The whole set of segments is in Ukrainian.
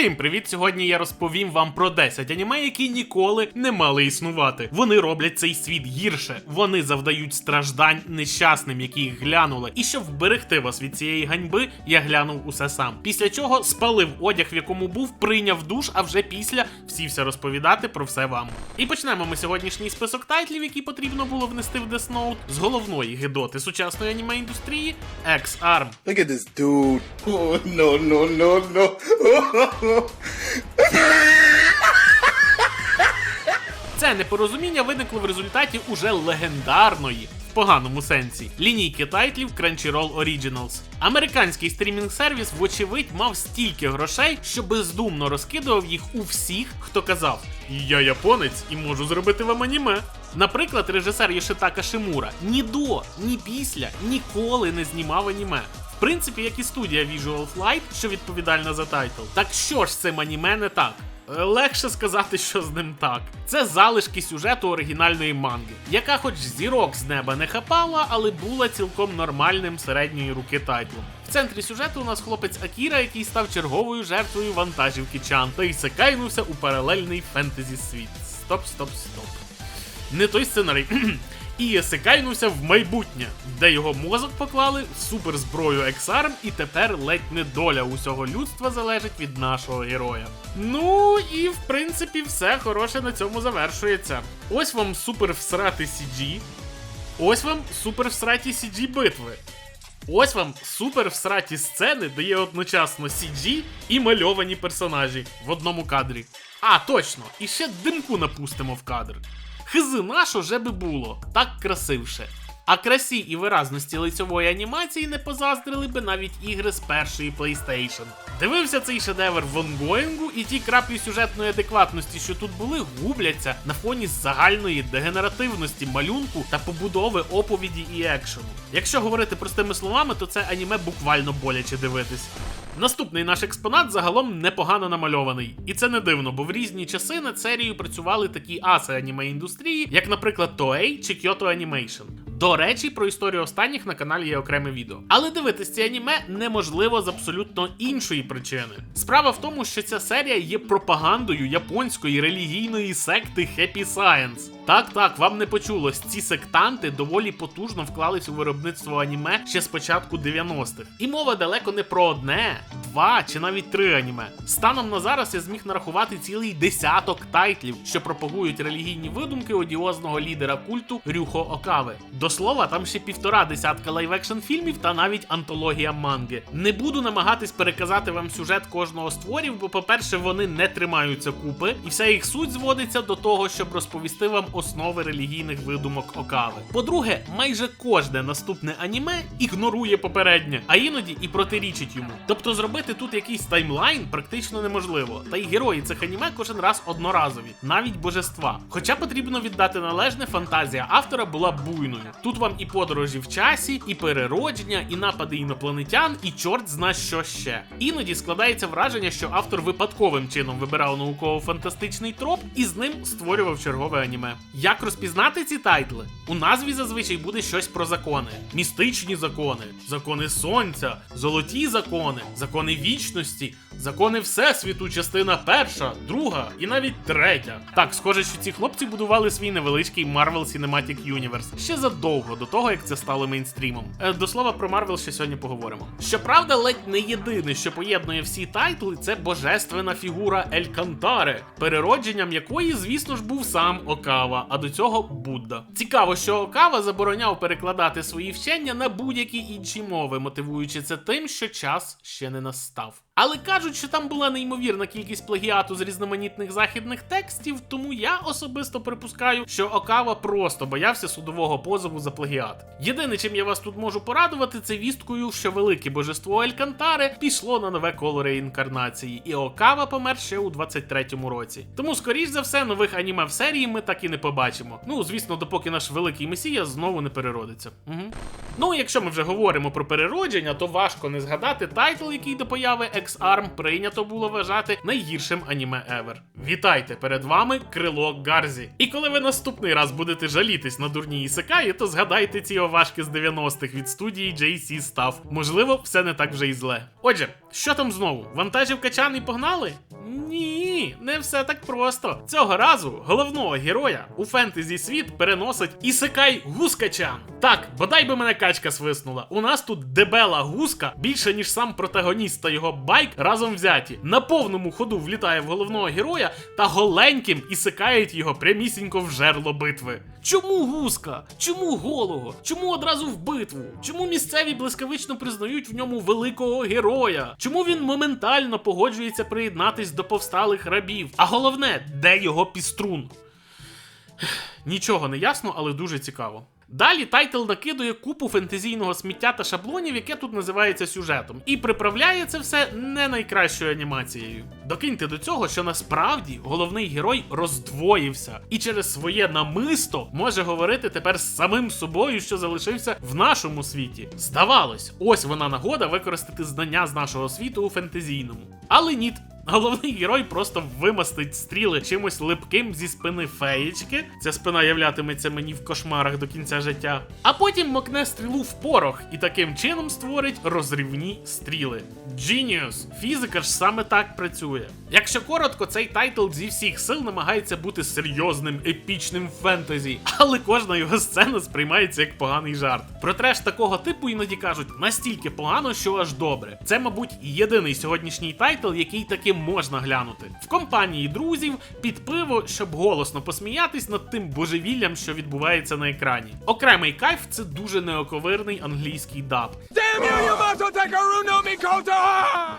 Усім привіт! Сьогодні я розповім вам про 10 аніме, які ніколи не мали існувати. Вони роблять цей світ гірше. Вони завдають страждань нещасним, які їх глянули. І щоб вберегти вас від цієї ганьби, я глянув усе сам. Після чого спалив одяг, в якому був, прийняв душ, а вже після всівся розповідати про все вам. І почнемо ми сьогоднішній список тайтлів, які потрібно було внести в Death Note, з головної гидоти сучасної аніме індустрії X-Arm. Look at this dude. Oh, no, no, no, no. Це непорозуміння виникло в результаті уже легендарної. В поганому сенсі лінійки тайтлів Crunchyroll Originals. Американський стрімінг-сервіс, вочевидь, мав стільки грошей, що бездумно розкидував їх у всіх, хто казав: Я японець і можу зробити вам аніме. Наприклад, режисер Йошитака Шимура ні до, ні після ніколи не знімав аніме. В принципі, як і студія Visual Flight, що відповідальна за тайтл. Так що ж цим аніме не так? Е, Легше сказати, що з ним так. Це залишки сюжету оригінальної манги, яка хоч зірок з неба не хапала, але була цілком нормальним середньої руки тайтлом. В центрі сюжету у нас хлопець Акіра, який став черговою жертвою вантажівки Чан, та й секайнувся у паралельний фентезі світ. Стоп, стоп, стоп. Не той сценарій. І есекайнувся в майбутнє, де його мозок поклали суперзброю Ексарм, і тепер ледь не доля усього людства залежить від нашого героя. Ну і в принципі все хороше на цьому завершується. Ось вам супер всрати CG, ось вам супер всраті CG битви. Ось вам супер всраті сцени, де є одночасно CG і мальовані персонажі в одному кадрі. А, точно, і ще димку напустимо в кадр. Хизи нашо вже би було, так красивше. А красі і виразності лицьової анімації не позаздрили би навіть ігри з першої PlayStation. Дивився цей шедевр в онгоїнгу, і ті краплі сюжетної адекватності, що тут були, губляться на фоні загальної дегенеративності малюнку та побудови оповіді і екшену. Якщо говорити простими словами, то це аніме буквально боляче дивитись. Наступний наш експонат загалом непогано намальований. І це не дивно, бо в різні часи над серією працювали такі аси аніме індустрії, як, наприклад, Toei чи Kyoto Animation. До речі, про історію останніх на каналі є окреме відео. Але дивитись ці аніме неможливо з абсолютно іншої причини. Справа в тому, що ця серія є пропагандою японської релігійної секти Happy Science. Так, так, вам не почулось. Ці сектанти доволі потужно вклались у виробництво аніме ще з початку 90-х. І мова далеко не про одне, два чи навіть три аніме. Станом на зараз я зміг нарахувати цілий десяток тайтлів, що пропагують релігійні видумки одіозного лідера культу Рюхо Окави. До слова, там ще півтора десятка лайв-екшн фільмів та навіть антологія манги. Не буду намагатись переказати вам сюжет кожного з творів, бо, по-перше, вони не тримаються купи, і вся їх суть зводиться до того, щоб розповісти вам основи релігійних видумок Окави. По-друге, майже кожне наступне аніме ігнорує попереднє, а іноді і протирічить йому. Тобто зробити тут якийсь таймлайн практично неможливо. Та й герої цих аніме кожен раз одноразові, навіть божества. Хоча потрібно віддати належне, фантазія автора була буйною. Тут вам і подорожі в часі, і переродження, і напади інопланетян, і чорт зна що ще. Іноді складається враження, що автор випадковим чином вибирав науково-фантастичний троп і з ним створював чергове аніме. Як розпізнати ці тайтли? У назві зазвичай буде щось про закони: містичні закони, закони сонця, золоті закони, закони вічності, закони всесвіту, частина перша, друга і навіть третя. Так, схоже, що ці хлопці будували свій невеличкий Marvel Cinematic Universe ще задовго до того, як це стало мейнстрімом. Е, до слова про Marvel ще сьогодні поговоримо. Щоправда, ледь не єдине, що поєднує всі тайтли, це божественна фігура Ель Кантаре, переродженням якої, звісно ж, був сам Окава, а до цього Будда. Цікаво, що Окава забороняв перекладати свої вчення на будь-які інші мови, мотивуючи це тим, що час ще не настав. Але кажуть, що там була неймовірна кількість плагіату з різноманітних західних текстів, тому я особисто припускаю, що Окава просто боявся судового позову за плагіат. Єдине, чим я вас тут можу порадувати, це вісткою, що велике божество Елькантаре пішло на нове коло реінкарнації, і Окава помер ще у 23-му році. Тому, скоріш за все, нових аніме в серії ми так і не побачимо. Ну, звісно, допоки наш великий месія знову не переродиться. Угу. Ну, якщо ми вже говоримо про переродження, то важко не згадати тайтл, який до появи X-Arm прийнято було вважати найгіршим аніме ever. Вітайте перед вами крило Гарзі. І коли ви наступний раз будете жалітись на дурні ісикаї, то згадайте ці овашки з 90-х від студії JC Staff. Можливо, все не так вже й зле. Отже, що там знову? Вантажівка чан і погнали? Ні, не все так просто. Цього разу головного героя у фентезі світ переносить Ісекай Гускачан. Так, бодай би мене качка свиснула. У нас тут дебела гуска більше, ніж сам протагоніст та його байк разом взяті. На повному ходу влітає в головного героя та голеньким ісикають його прямісінько в жерло битви. Чому гуска? Чому голого? Чому одразу в битву? Чому місцеві блискавично признають в ньому великого героя? Чому він моментально погоджується приєднатись до повсталих рабів? А головне, де його піструн? Нічого не ясно, але дуже цікаво. Далі тайтл накидує купу фентезійного сміття та шаблонів, яке тут називається сюжетом, і приправляє це все не найкращою анімацією. Докиньте до цього, що насправді головний герой роздвоївся і через своє намисто може говорити тепер з самим собою, що залишився в нашому світі. Здавалось, ось вона нагода використати знання з нашого світу у фентезійному. Але ні, Головний герой просто вимастить стріли чимось липким зі спини феєчки. Ця спина являтиметься мені в кошмарах до кінця життя. А потім мокне стрілу в порох і таким чином створить розривні стріли. Genius! Фізика ж саме так працює. Якщо коротко, цей тайтл зі всіх сил намагається бути серйозним, епічним фентезі, але кожна його сцена сприймається як поганий жарт. Про треш такого типу іноді кажуть настільки погано, що аж добре. Це, мабуть, єдиний сьогоднішній тайтл, який таки можна глянути в компанії друзів під пиво, щоб голосно посміятись над тим божевіллям, що відбувається на екрані. Окремий кайф це дуже неоковирний англійський даб. Damn you, you must take a runo Mikoto!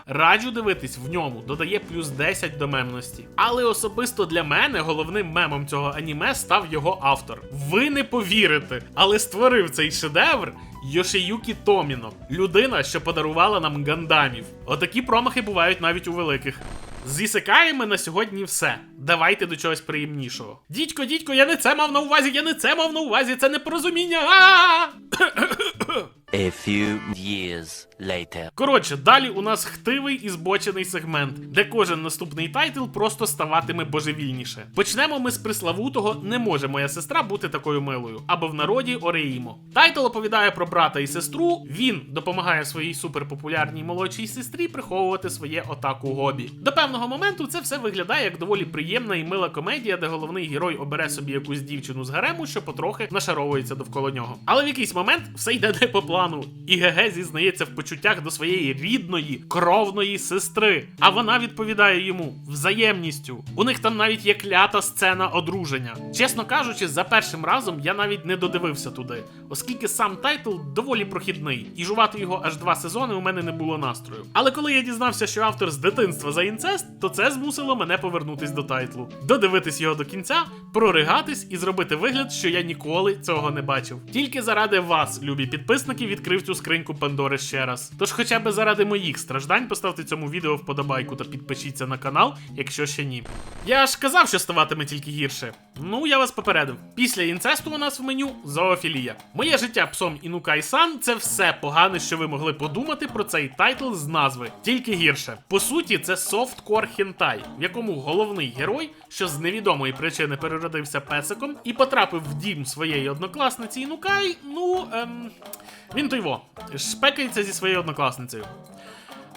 Раджу дивитись в ньому, додає плюс 10 до мемності. Але особисто для мене головним мемом цього аніме став його автор. Ви не повірите, але створив цей шедевр Йошиюкі Томіно, людина, що подарувала нам гандамів. Отакі промахи бувають навіть у великих. З Ісикаями на сьогодні все. Давайте до чогось приємнішого. Дідько, дідько, я не це мав на увазі, я не це мав на увазі, це непорозуміння. А-а-а! A few years later. Коротше, далі у нас хтивий і збочений сегмент, де кожен наступний тайтл просто ставатиме божевільніше. Почнемо ми з приславутого Не може моя сестра бути такою милою, або в народі Ореїмо. Тайтл оповідає про брата і сестру. Він допомагає своїй суперпопулярній молодшій сестрі приховувати своє отаку гобі. До певного моменту це все виглядає як доволі приємна і мила комедія, де головний герой обере собі якусь дівчину з гарему, що потрохи нашаровується довкола нього. Але в якийсь момент все йде не по плану, і ГГ зізнається в почуттях до своєї рідної кровної сестри. А вона відповідає йому взаємністю. У них там навіть є клята сцена одруження. Чесно кажучи, за першим разом я навіть не додивився туди, оскільки сам тайтл доволі прохідний, і жувати його аж два сезони у мене не було настрою. Але коли я дізнався, що автор з дитинства за інцест, то це змусило мене повернутись до тайтлу, додивитись його до кінця, проригатись і зробити вигляд, що я ніколи цього не бачив. Тільки заради вас, любі підписники, відкрив цю скриньку Пандори ще раз. Тож, хоча б заради моїх страждань, поставте цьому відео вподобайку та підпишіться на канал, якщо ще ні. Я ж казав, що ставатиме тільки гірше. Ну, я вас попередив. Після інцесту у нас в меню зоофілія. Моє життя псом Інукай Сан це все погане, що ви могли подумати про цей тайтл з назви, тільки гірше. По суті, це софткор хентай, в якому головний герой, що з невідомої причини переродився песиком і потрапив в дім своєї однокласниці Інукай, ну ем, він той во, шпекається зі своєю однокласницею.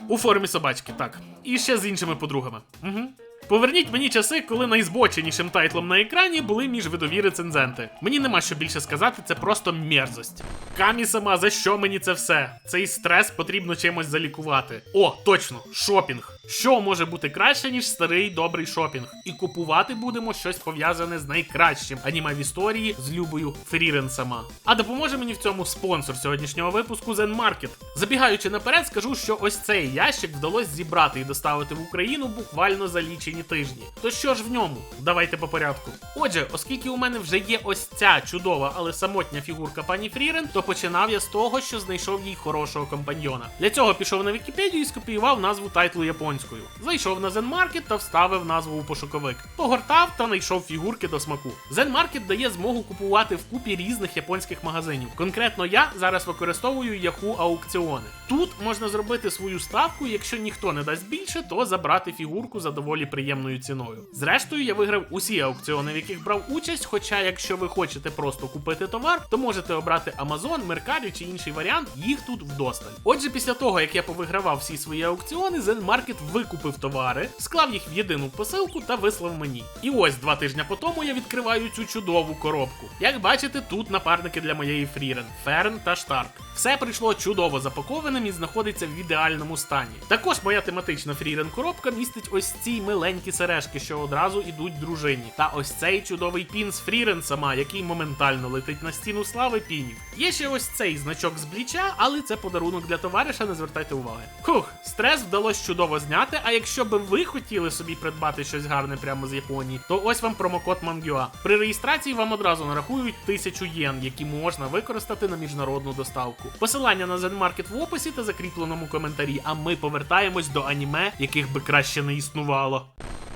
У формі собачки, так. І ще з іншими подругами. Угу. Поверніть мені часи, коли найзбоченішим тайтлом на екрані були міжвидові рецензенти. Мені нема що більше сказати, це просто мерзость. Камі сама, за що мені це все? Цей стрес потрібно чимось залікувати. О, точно, шопінг. Що може бути краще, ніж старий добрий шопінг? І купувати будемо щось пов'язане з найкращим аніме в історії з Любою Фрірен сама. А допоможе мені в цьому спонсор сьогоднішнього випуску Zen Market. Забігаючи наперед, скажу, що ось цей ящик вдалося зібрати і доставити в Україну буквально за лічені тижні. То що ж в ньому? Давайте по порядку. Отже, оскільки у мене вже є ось ця чудова, але самотня фігурка пані Фрірен, то починав я з того, що знайшов їй хорошого компаньйона. Для цього пішов на Вікіпедію і скопіював назву тайтлу японською. Зайшов на Market та вставив назву у пошуковик. Погортав та знайшов фігурки до смаку. Market дає змогу купувати в купі різних японських магазинів. Конкретно я зараз використовую Yahoo аукціони. Тут можна зробити свою ставку, якщо ніхто не дасть більше, то забрати фігурку за доволі приємною ціною. Зрештою, я виграв усі аукціони, в яких брав участь. Хоча, якщо ви хочете просто купити товар, то можете обрати Amazon, Mercari чи інший варіант, їх тут вдосталь. Отже, після того як я повигравав всі свої аукціони, Zen Market викупив товари, склав їх в єдину посилку та вислав мені. І ось два тижні по тому я відкриваю цю чудову коробку. Як бачите, тут напарники для моєї Фрірен Ферн та Штарк. Все прийшло чудово запакованим і знаходиться в ідеальному стані. Також моя тематична Фрірен коробка містить ось ці миленькі сережки, що одразу ідуть дружині. Та ось цей чудовий пін з Фрірен сама, який моментально летить на стіну слави пінів. Є ще ось цей значок з бліча, але це подарунок для товариша, не звертайте уваги. Хух, стрес вдалося чудово зняти. А якщо би ви хотіли собі придбати щось гарне прямо з Японії, то ось вам промокод Mangua. При реєстрації вам одразу нарахують 1000 єн, які можна використати на міжнародну доставку. Посилання на Zenmarket в описі та закріпленому коментарі. А ми повертаємось до аніме, яких би краще не існувало.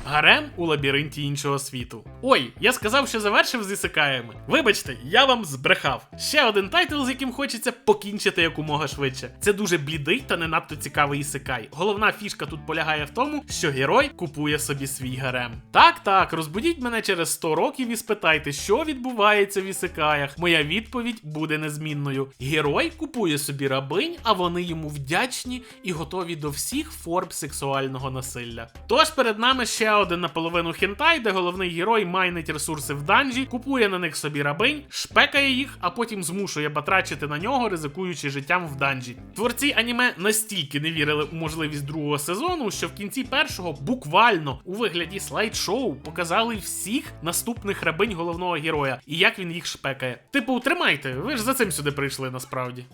Гарем у лабіринті іншого світу. Ой, я сказав, що завершив з ісикаями. Вибачте, я вам збрехав. Ще один тайтл, з яким хочеться покінчити якомога швидше. Це дуже блідий та не надто цікавий ісикай. Головна фішка тут полягає в тому, що герой купує собі свій гарем. Так, так, розбудіть мене через 100 років і спитайте, що відбувається в ісикаях. Моя відповідь буде незмінною. Герой купує собі рабинь, а вони йому вдячні і готові до всіх форм сексуального насилля. Тож перед нами ще один наполовину хентай, де головний герой майнить ресурси в данжі, купує на них собі рабинь, шпекає їх, а потім змушує батрачити на нього, ризикуючи життям в данжі. Творці аніме настільки не вірили у можливість другого сезону, що в кінці першого буквально у вигляді слайд-шоу показали всіх наступних рабинь головного героя і як він їх шпекає. Типу, тримайте, ви ж за цим сюди прийшли насправді.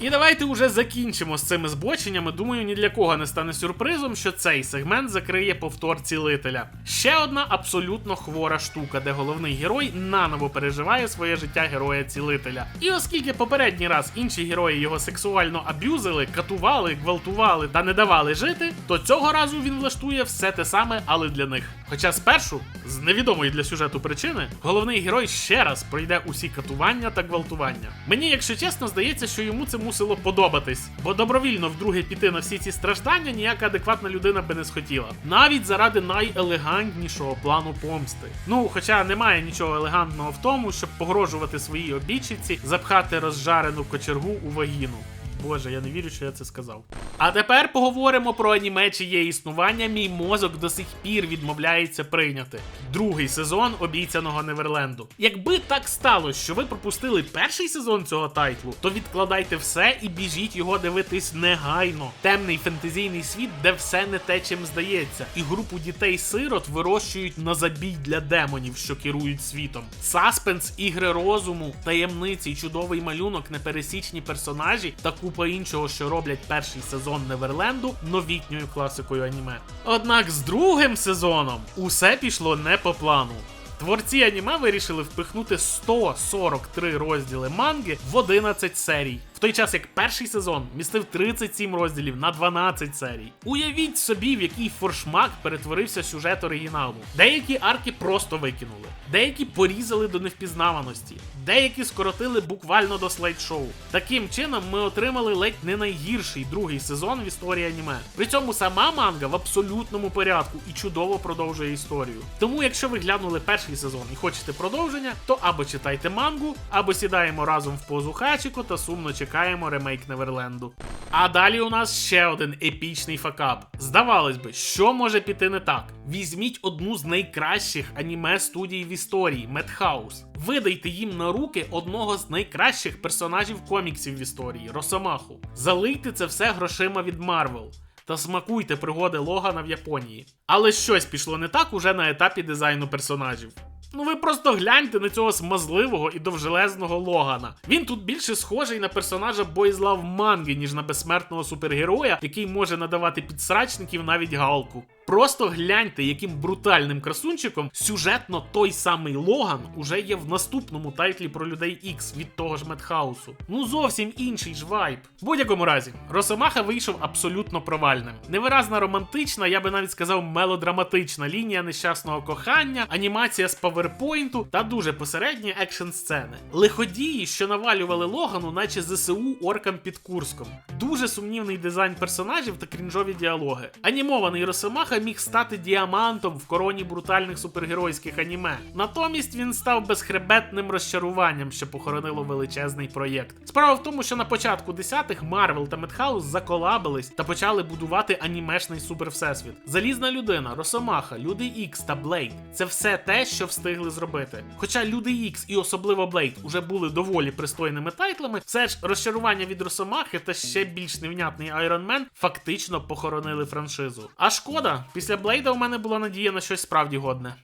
І давайте уже закінчимо з цими збоченнями. Думаю, ні для кого не стане сюрпризом, що цей сегмент закриє повтор цілителя. Ще одна абсолютно хвора штука, де головний герой наново переживає своє життя героя-цілителя. І оскільки попередній раз інші герої його сексуально аб'юзили, катували, гвалтували та не давали жити, то цього разу він влаштує все те саме, але для них. Хоча спершу, з невідомої для сюжету причини, головний герой ще раз пройде усі катування та гвалтування. Мені, якщо чесно, здається, що йому це мусило подобатись, бо добровільно вдруге піти на всі ці страждання ніяка адекватна людина би не схотіла. Навіть заради найелегантнішого плану помсти. Ну, хоча немає нічого елегантного в тому, щоб погрожувати своїй обічці, запхати розжарену кочергу у вагіну. Боже, я не вірю, що я це сказав. А тепер поговоримо про аніме, чиє існування мій мозок до сих пір відмовляється прийняти. Другий сезон обіцяного Неверленду. Якби так сталося, що ви пропустили перший сезон цього тайтлу, то відкладайте все і біжіть його дивитись негайно. Темний фентезійний світ, де все не те, чим здається, і групу дітей-сирот вирощують на забій для демонів, що керують світом. Саспенс, ігри розуму, таємниці, чудовий малюнок, непересічні персонажі та купа іншого, що роблять перший сезон Неверленду новітньою класикою аніме. Однак з другим сезоном усе пішло не по плану. Творці аніме вирішили впихнути 143 розділи манги в 11 серій. Той час як перший сезон містив 37 розділів на 12 серій. Уявіть собі, в який форшмак перетворився сюжет оригіналу. Деякі арки просто викинули, деякі порізали до невпізнаваності, деякі скоротили буквально до слайд-шоу. Таким чином, ми отримали ледь не найгірший другий сезон в історії аніме. При цьому сама манга в абсолютному порядку і чудово продовжує історію. Тому, якщо ви глянули перший сезон і хочете продовження, то або читайте мангу, або сідаємо разом в позу Хачіко та сумно чекаємо ремейк Неверленду. А далі у нас ще один епічний факап. Здавалось би, що може піти не так? Візьміть одну з найкращих аніме студій в історії Медхаус. Видайте їм на руки одного з найкращих персонажів коміксів в історії Росомаху. Залийте це все грошима від Марвел. Та смакуйте пригоди Логана в Японії. Але щось пішло не так уже на етапі дизайну персонажів. Ну ви просто гляньте на цього смазливого і довжелезного Логана. Він тут більше схожий на персонажа Бойзлав манги, ніж на безсмертного супергероя, який може надавати підсрачників навіть галку. Просто гляньте, яким брутальним красунчиком сюжетно той самий Логан уже є в наступному тайтлі про людей X від того ж Медхаусу. Ну зовсім інший ж вайб. В будь-якому разі, Росомаха вийшов абсолютно провальним. Невиразна романтична, я би навіть сказав, мелодраматична лінія нещасного кохання, анімація з паверпойнту та дуже посередні екшн сцени. Лиходії, що навалювали Логану, наче ЗСУ оркам під Курском. Дуже сумнівний дизайн персонажів та крінжові діалоги. Анімований Росомаха міг стати діамантом в короні брутальних супергеройських аніме. Натомість він став безхребетним розчаруванням, що похоронило величезний проєкт. Справа в тому, що на початку десятих Марвел та Медхаус заколабились та почали будувати анімешний супервсесвіт. Залізна людина, Росомаха, Люди Ікс та Блейд це все те, що встигли зробити. Хоча Люди Ікс і особливо Блейд уже були доволі пристойними тайтлами, все ж розчарування від Росомахи та ще більш невнятний Айрон Мен фактично похоронили франшизу. А шкода, після Блейда у мене була надія на щось справді годне.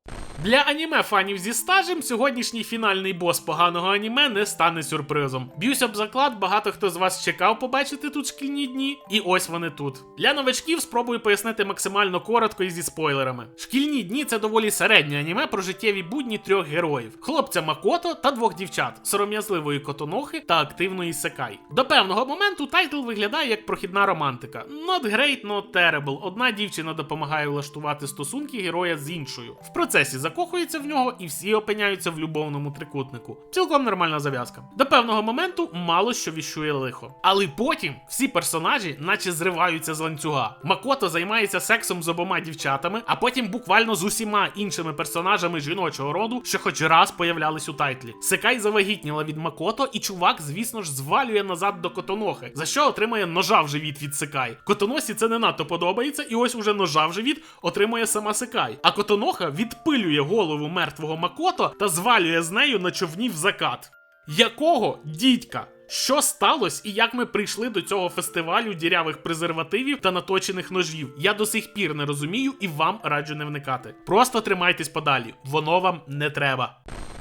Для аніме фанів зі стажем сьогоднішній фінальний бос поганого аніме не стане сюрпризом. Б'юсь об заклад, багато хто з вас чекав побачити тут шкільні дні, і ось вони тут. Для новачків спробую пояснити максимально коротко і зі спойлерами. Шкільні дні це доволі середнє аніме про життєві будні трьох героїв: хлопця Макото та двох дівчат, сором'язливої котонохи та активної секай. До певного моменту тайтл виглядає як прохідна романтика. Not great, not terrible. Одна дівчина допомагає влаштувати стосунки героя з іншою. В процесі закохується в нього, і всі опиняються в любовному трикутнику. Цілком нормальна зав'язка. До певного моменту мало що віщує лихо. Але потім всі персонажі, наче зриваються з ланцюга. Макото займається сексом з обома дівчатами, а потім буквально з усіма іншими персонажами жіночого роду, що хоч раз появлялись у тайтлі. Секай завагітніла від Макото, і чувак, звісно ж, звалює назад до Котонохи, за що отримує ножа в живіт від Секай. Котоносі це не надто подобається, і ось уже ножа в живіт отримує сама Секай. А Котоноха відпилює голову мертвого Макото та звалює з нею на човні в закат. Якого дідька? Що сталося і як ми прийшли до цього фестивалю дірявих презервативів та наточених ножів? Я до сих пір не розумію і вам раджу не вникати. Просто тримайтесь подалі, воно вам не треба.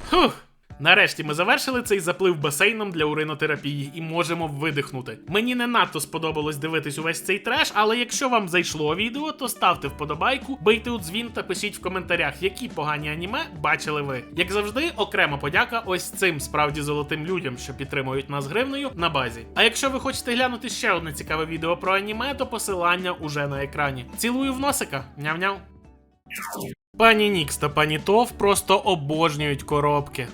Фух. Нарешті ми завершили цей заплив басейном для уринотерапії і можемо видихнути. Мені не надто сподобалось дивитись увесь цей треш, але якщо вам зайшло відео, то ставте вподобайку, бийте у дзвін та пишіть в коментарях, які погані аніме бачили ви. Як завжди, окрема подяка ось цим справді золотим людям, що підтримують нас гривнею на базі. А якщо ви хочете глянути ще одне цікаве відео про аніме, то посилання уже на екрані. Цілую в носика, няв-няв. Пані Нікс та пані Тов просто обожнюють коробки.